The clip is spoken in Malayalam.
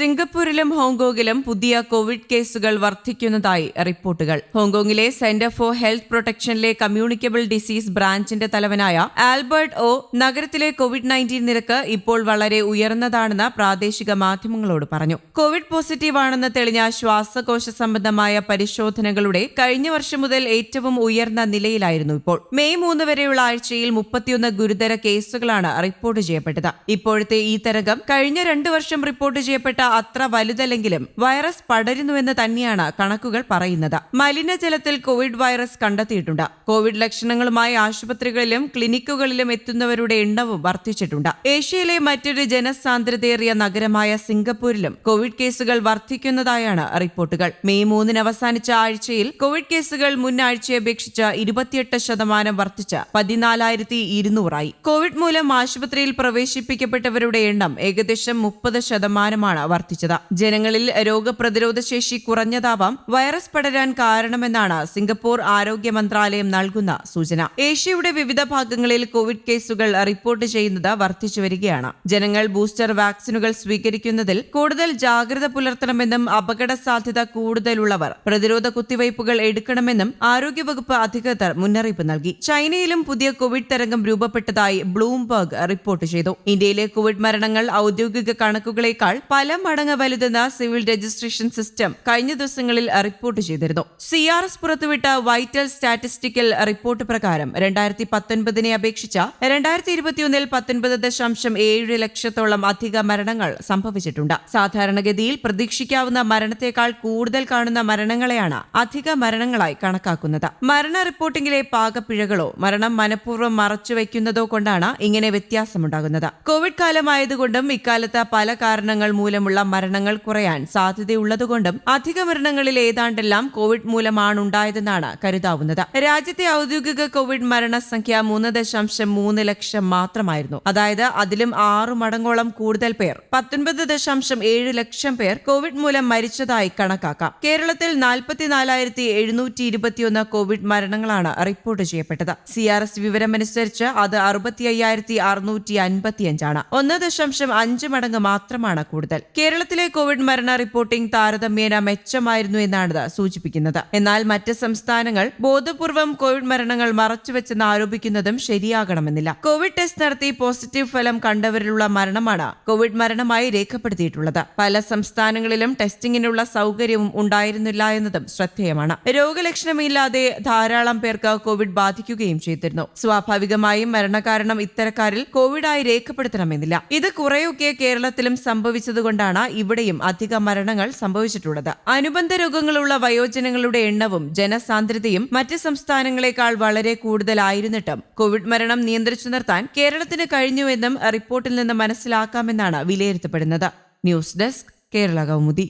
സിംഗപ്പൂരിലും ഹോങ്കോങ്ങിലും പുതിയ കോവിഡ് കേസുകൾ വർദ്ധിക്കുന്നതായി റിപ്പോർട്ടുകൾ. ഹോങ്കോങ്ങിലെ സെന്റർ ഫോർ ഹെൽത്ത് പ്രൊട്ടക്ഷനിലെ കമ്മ്യൂണിക്കബിൾ ഡിസീസ് ബ്രാഞ്ചിന്റെ തലവനായ ആൽബർട്ട് ഒ. നഗരത്തിലെ കോവിഡ് നയന്റീൻ നിരക്ക് ഇപ്പോൾ വളരെ ഉയർന്നതാണെന്ന് പ്രാദേശിക മാധ്യമങ്ങളോട് പറഞ്ഞു. കോവിഡ് പോസിറ്റീവാണെന്ന് തെളിഞ്ഞ ശ്വാസകോശ സംബന്ധമായ പരിശോധനകളുടെ കഴിഞ്ഞ വർഷം മുതൽ ഏറ്റവും ഉയർന്ന നിലയിലായിരുന്നു ഇപ്പോൾ. മെയ് മൂന്ന് വരെയുള്ള ആഴ്ചയിൽ മുപ്പത്തിയൊന്ന് ഗുരുതര കേസുകളാണ് റിപ്പോർട്ട് ചെയ്യപ്പെട്ടത്. ഇപ്പോഴത്തെ ഈ തരംഗം കഴിഞ്ഞ രണ്ടു വർഷം റിപ്പോർട്ട് ചെയ്യപ്പെട്ട അത്ര വലുതല്ലെങ്കിലും വൈറസ് പടരുന്നുവെന്ന് തന്നെയാണ് കണക്കുകൾ പറയുന്നത്. മലിനജലത്തിൽ കോവിഡ് വൈറസ് കണ്ടെത്തിയിട്ടുണ്ട്. കോവിഡ് ലക്ഷണങ്ങളുമായി ആശുപത്രികളിലും ക്ലിനിക്കുകളിലും എത്തുന്നവരുടെ എണ്ണവും വർദ്ധിച്ചിട്ടുണ്ട്. ഏഷ്യയിലെ മറ്റൊരു ജനസാന്ദ്രതയേറിയ നഗരമായ സിംഗപ്പൂരിലും കോവിഡ് കേസുകൾ വർദ്ധിക്കുന്നതായാണ് റിപ്പോർട്ടുകൾ. മെയ് മൂന്നിന് അവസാനിച്ച ആഴ്ചയിൽ കോവിഡ് കേസുകൾ മുൻ ആഴ്ചയെ അപേക്ഷിച്ച് ഇരുപത്തിയെട്ട് ശതമാനം വർദ്ധിച്ച് പതിനാലായിരത്തി ഇരുന്നൂറായി. കോവിഡ് മൂലം ആശുപത്രിയിൽ പ്രവേശിപ്പിക്കപ്പെട്ടവരുടെ എണ്ണം ഏകദേശം മുപ്പത് ശതമാനമാണ് വർദ്ധിച്ചത് ജനങ്ങളിൽ രോഗപ്രതിരോധ ശേഷി കുറഞ്ഞതാവാം വൈറസ് പടരാൻ കാരണമെന്നാണ് സിംഗപ്പൂർ ആരോഗ്യ മന്ത്രാലയം നൽകുന്ന സൂചന. ഏഷ്യയുടെ വിവിധ ഭാഗങ്ങളിൽ കോവിഡ് കേസുകൾ റിപ്പോർട്ട് ചെയ്യുന്നത് വർദ്ധിച്ചു വരികയാണ്. ജനങ്ങൾ ബൂസ്റ്റർ വാക്സിനുകൾ സ്വീകരിക്കുന്നതിൽ കൂടുതൽ ജാഗ്രത പുലർത്തണമെന്നും അപകട സാധ്യത കൂടുതലുള്ളവർ പ്രതിരോധ കുത്തിവയ്പ്പുകൾ എടുക്കണമെന്നും ആരോഗ്യവകുപ്പ് അധികൃതർ മുന്നറിയിപ്പ് നൽകി. ചൈനയിലും പുതിയ കോവിഡ് തരംഗം രൂപപ്പെട്ടതായി ബ്ലൂംബർഗ് റിപ്പോർട്ട് ചെയ്തു. ഇന്ത്യയിലെ കോവിഡ് മരണങ്ങൾ ഔദ്യോഗിക കണക്കുകളേക്കാൾ പല മടങ്ങ് വലുതെന്ന സിവിൽ രജിസ്ട്രേഷൻ സിസ്റ്റം കഴിഞ്ഞ ദിവസങ്ങളിൽ റിപ്പോർട്ട് ചെയ്തിരുന്നു. സി ആർ എസ് പുറത്തുവിട്ട വൈറ്റൽ സ്റ്റാറ്റിസ്റ്റിക്കൽ റിപ്പോർട്ട് പ്രകാരം രണ്ടായിരത്തി പത്തൊൻപതിനെ അപേക്ഷിച്ച രണ്ടായിരത്തി ഇരുപത്തിയൊന്നിൽ പത്തൊൻപത് ദശാംശം ഏഴ് ലക്ഷത്തോളം അധിക മരണങ്ങൾ സംഭവിച്ചിട്ടുണ്ട്. സാധാരണഗതിയിൽ പ്രതീക്ഷിക്കാവുന്ന മരണത്തെക്കാൾ കൂടുതൽ കാണുന്ന മരണങ്ങളെയാണ് അധിക മരണങ്ങളായി കണക്കാക്കുന്നത്. മരണ റിപ്പോർട്ടിംഗിലെ പാകപ്പിഴകളോ മരണം മനഃപൂർവം മറച്ചുവെക്കുന്നതോ കൊണ്ടാണ് ഇങ്ങനെ വ്യത്യാസമുണ്ടാകുന്നത്. കോവിഡ് കാലമായതുകൊണ്ടും ഇക്കാലത്ത് പല കാരണങ്ങൾ മൂലമുള്ള മരണങ്ങൾ കുറയാൻ സാധ്യതയുള്ളതുകൊണ്ടും അധിക മരണങ്ങളിൽ ഏതാണ്ടെല്ലാം കോവിഡ് മൂലമാണുണ്ടായതെന്നാണ് കരുതാവുന്നത്. രാജ്യത്തെ ഔദ്യോഗിക കോവിഡ് മരണസംഖ്യ മൂന്ന് ദശാംശം മൂന്ന് ലക്ഷം മാത്രമായിരുന്നു. അതായത് അതിലും ആറു മടങ്ങോളം കൂടുതൽ പേർ പത്തൊൻപത് ദശാംശം ഏഴ് ലക്ഷം പേർ കോവിഡ് മൂലം മരിച്ചതായി കണക്കാക്കാം. കേരളത്തിൽ നാൽപ്പത്തിനാലായിരത്തി എഴുന്നൂറ്റി ഇരുപത്തിയൊന്ന് കോവിഡ് മരണങ്ങളാണ് റിപ്പോർട്ട് ചെയ്യപ്പെട്ടത്. സി ആർ എസ് വിവരമനുസരിച്ച് അത് അറുപത്തി അയ്യായിരത്തി അറുന്നൂറ്റി അൻപത്തിയഞ്ചാണ്. ഒന്ന് ദശാംശം അഞ്ച് മടങ്ങ് മാത്രമാണ് കൂടുതൽ. കേരളത്തിലെ കോവിഡ് മരണ റിപ്പോർട്ടിംഗ് താരതമ്യേന മെച്ചമായിരുന്നു എന്നാണിത് സൂചിപ്പിക്കുന്നത്. എന്നാൽ മറ്റ് സംസ്ഥാനങ്ങൾ ബോധപൂർവം കോവിഡ് മരണങ്ങൾ മറച്ചുവെച്ചെന്ന് ആരോപിക്കുന്നതും ശരിയാകണമെന്നില്ല. കോവിഡ് ടെസ്റ്റ് നടത്തി പോസിറ്റീവ് ഫലം കണ്ടവരിലുള്ള മരണമാണ് കോവിഡ് മരണമായി രേഖപ്പെടുത്തിയിട്ടുള്ളത്. പല സംസ്ഥാനങ്ങളിലും ടെസ്റ്റിംഗിനുള്ള സൗകര്യവും ഉണ്ടായിരുന്നില്ല എന്നതും ശ്രദ്ധേയമാണ്. രോഗലക്ഷണമില്ലാതെ ധാരാളം പേർക്ക് കോവിഡ് ബാധിക്കുകയും ചെയ്തിരുന്നു. സ്വാഭാവികമായും മരണകാരണം ഇത്തരക്കാരിൽ കോവിഡായി രേഖപ്പെടുത്തണമെന്നില്ല. ഇത് കുറെയൊക്കെ കേരളത്തിലും സംഭവിച്ചതുകൊണ്ടാണ്. ഇവിടെയും അധിക മരണങ്ങൾ സംഭവിച്ചിട്ടുള്ളത്. അനുബന്ധ രോഗങ്ങളുള്ള വയോജനങ്ങളുടെ എണ്ണവും ജനസാന്ദ്രതയും മറ്റ് സംസ്ഥാനങ്ങളെക്കാൾ വളരെ കൂടുതലായിരുന്നിട്ടും കോവിഡ് മരണം നിയന്ത്രിച്ചു നിർത്താൻ കേരളത്തിന് കഴിഞ്ഞുവെന്നും റിപ്പോർട്ടിൽ നിന്ന് മനസ്സിലാക്കാമെന്നാണ് വിലയിരുത്തപ്പെടുന്നത്. News desk Kerala Kaumudi.